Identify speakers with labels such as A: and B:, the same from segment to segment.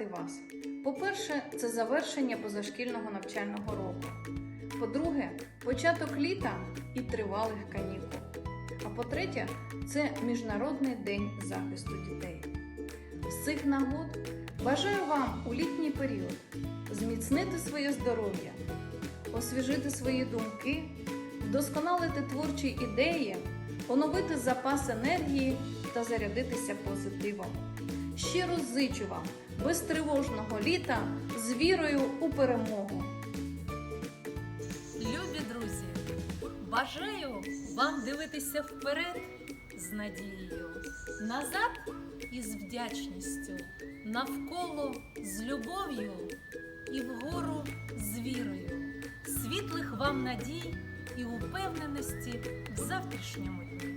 A: привітати вас. По-перше, це завершення позашкільного навчального року. По-друге, початок літа і тривалих канікул. А по-третє, це Міжнародний день захисту дітей. З цих нагод бажаю вам у літній період зміцнити своє здоров'я, освіжити свої думки, вдосконалити творчі ідеї, оновити запас енергії та зарядитися позитивом. Щиро зичу вам безтривожного літа з вірою у перемогу.
B: Любі друзі, бажаю вам дивитися вперед з надією, назад із вдячністю, навколо з любов'ю і вгору з вірою, світлих вам надій і упевненості в завтрашньому дні.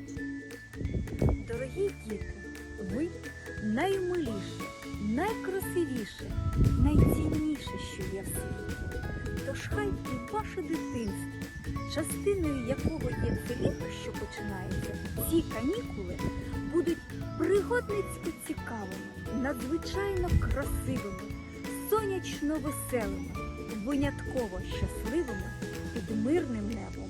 C: Дорогі діти, ви наймиліше, найкрасивіше, найцінніше, що є в світі. Тож хай і ваше дитинство, частиною якого є це літо, що починається, ці канікули будуть пригодницько цікавими, надзвичайно красивими, сонячно веселими, винятково щасливими під мирним небом.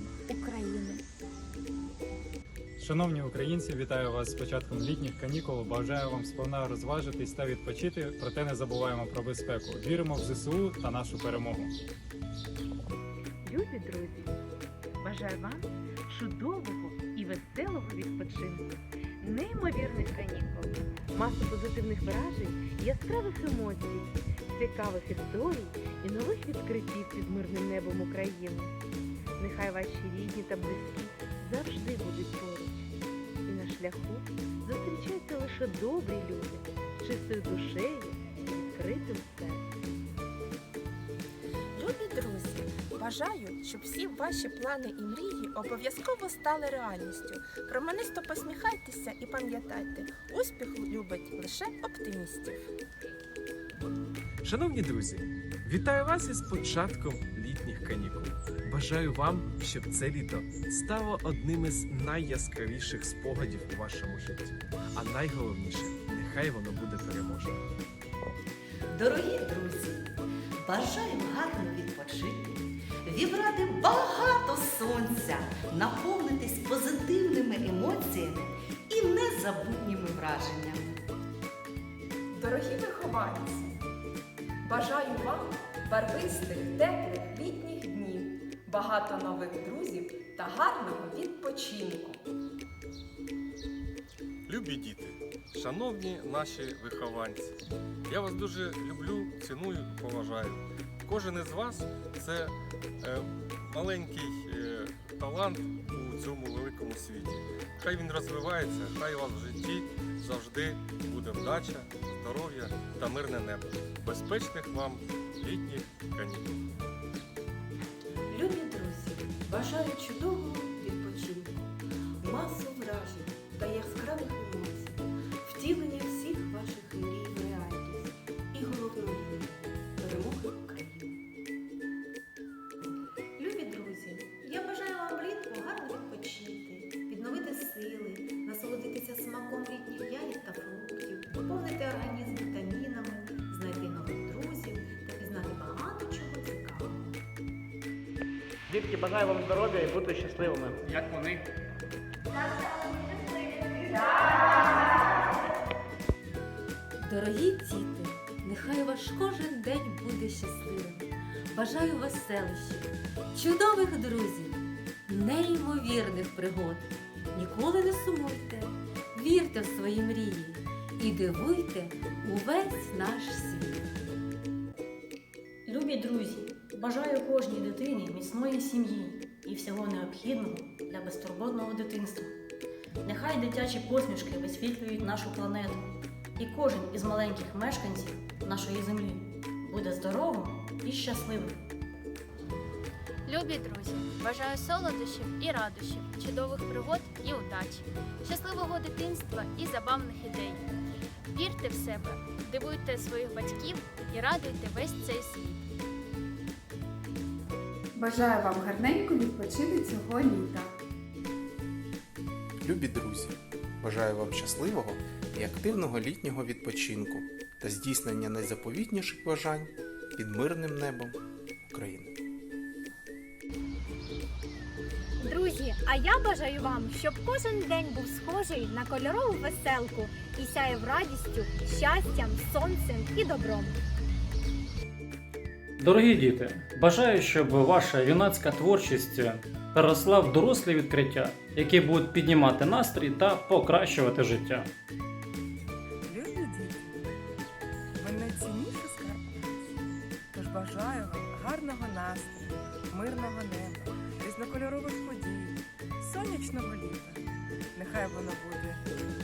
D: Шановні українці, вітаю вас з початком літніх канікул. Бажаю вам сповна розважитись та відпочити, проте не забуваємо про безпеку. Віримо в ЗСУ та нашу перемогу.
E: Любі друзі, бажаю вам чудового і веселого відпочинку, неймовірних канікул, масу позитивних вражень, яскравих емоцій, цікавих історій і нових відкриттів під мирним небом України. Нехай ваші рідні та близькі завжди шляху зустрічаються лише добрі люди, з чистою душею і відкритим серцем.
F: Любі друзі, бажаю, щоб всі ваші плани і мрії обов'язково стали реальністю. Променисто посміхайтеся і пам'ятайте, успіх любить лише оптимістів.
G: Шановні друзі, вітаю вас із початком літніх канікул. Бажаю вам, щоб це літо стало одним із найяскравіших спогадів у вашому житті. А найголовніше, нехай воно буде переможним.
H: Дорогі друзі, бажаю гарно відпочити, вібрати багато сонця, наповнитись позитивними емоціями і незабутніми враженнями.
I: Дорогі вихованці, бажаю вам барвистих, теплих літніх днів, багато нових друзів та гарного відпочинку.
J: Любі діти, шановні наші вихованці, я вас дуже люблю, ціную поважаю. Кожен із вас це е, маленький е, талант у цьому великому світі. Хай він розвивається, хай у вас в житті завжди буде вдача, здоров'я та мирне небо. Безпечних вам літніх канікул.
K: Любі друзі, бажаю чудового відпочинку, масу вражень та яскравих
L: Дітки, бажаю вам здоров'я і бути щасливими.
D: Як вони?
B: Дорогі діти, нехай ваш кожен день буде щасливим. Бажаю веселищів, чудових друзів, неймовірних пригод. Ніколи не сумуйте, вірте в свої мрії і дивуйте увесь наш світ.
K: Любі друзі, бажаю кожній дитині міцної сім'ї і всього необхідного для безтурботного дитинства. Нехай дитячі посмішки висвітлюють нашу планету, і кожен із маленьких мешканців нашої землі буде здоровим і щасливим.
M: Любі друзі, бажаю солодощів і радощів, чудових пригод і удачі, щасливого дитинства і забавних ідей. Вірте в себе, дивуйте своїх батьків і радуйте весь цей світ.
N: Бажаю вам гарненько відпочити цього літа.
O: Любі друзі, бажаю вам щасливого і активного літнього відпочинку. та здійснення найзаповітніших бажань під мирним небом України.
P: Друзі, а я бажаю вам, щоб кожен день був схожий на кольорову веселку і сяяв радістю, щастям, сонцем і добром.
L: Дорогі діти, бажаю, щоб ваша юнацька творчість переросла в дорослі відкриття, які будуть піднімати настрій та покращувати життя.
Q: Любі діти, ви найцінніше скарб у нас. Тож бажаю вам гарного настрою, мирного неба, різнокольорових подій, сонячного літа. Нехай воно буде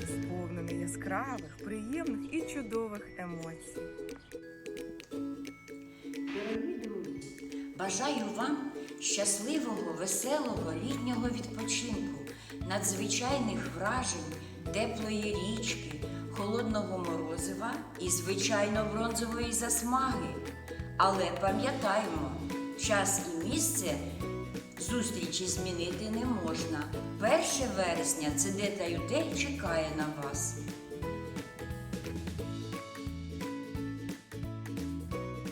Q: сповнене яскравих, приємних і чудових емоцій.
R: Бажаю вам щасливого, веселого літнього відпочинку, надзвичайних вражень, теплої річки, холодного морозива і, звичайно, бронзової засмаги. Але пам'ятаємо, час і місце зустрічі змінити не можна. 1 вересня це де чекає на вас.